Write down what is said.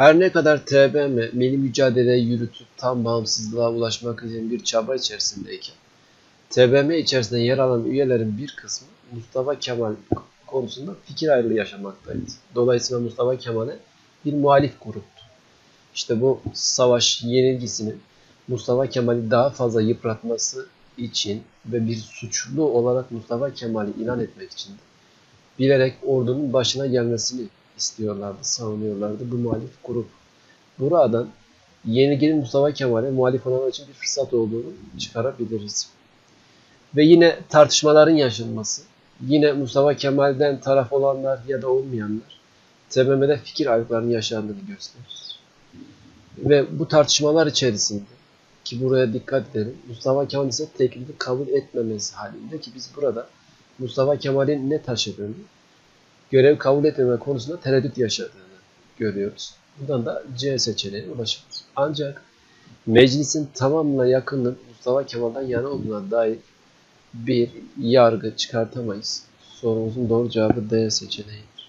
Her ne kadar TBMM milli mücadeleyi yürütüp tam bağımsızlığa ulaşmak için bir çaba içerisindeyken, TBMM içerisinde yer alan üyelerin bir kısmı Mustafa Kemal konusunda fikir ayrılığı yaşamaktaydı. Dolayısıyla Mustafa Kemal'e bir muhalif gruptu. İşte bu savaş yenilgisinin Mustafa Kemal'i daha fazla yıpratması için ve bir suçlu olarak Mustafa Kemal'i ilan etmek için bilerek ordunun başına gelmesini istiyorlardı, savunuyorlardı bu muhalif grup. Buradan yenilginin Mustafa Kemal'e muhalif olanlar için bir fırsat olduğunu çıkarabiliriz. Ve yine tartışmaların yaşanması, yine Mustafa Kemal'den taraf olanlar ya da olmayanlar TBMM'de fikir ayrılıklarının yaşandığını gösterir. Ve bu tartışmalar içerisinde ki buraya dikkat edelim. Mustafa Kemal ise teklifi kabul etmemesi halinde ki biz burada Mustafa Kemal'in ne taşıdığını, görev kabul etmeme konusunda tereddüt yaşadığını görüyoruz. Buradan da C seçeneğine ulaşıyoruz. Ancak meclisin tamamına yakının Mustafa Kemal'den yana olduğuna dair bir yargı çıkartamayız. Sorumuzun doğru cevabı D seçeneğidir.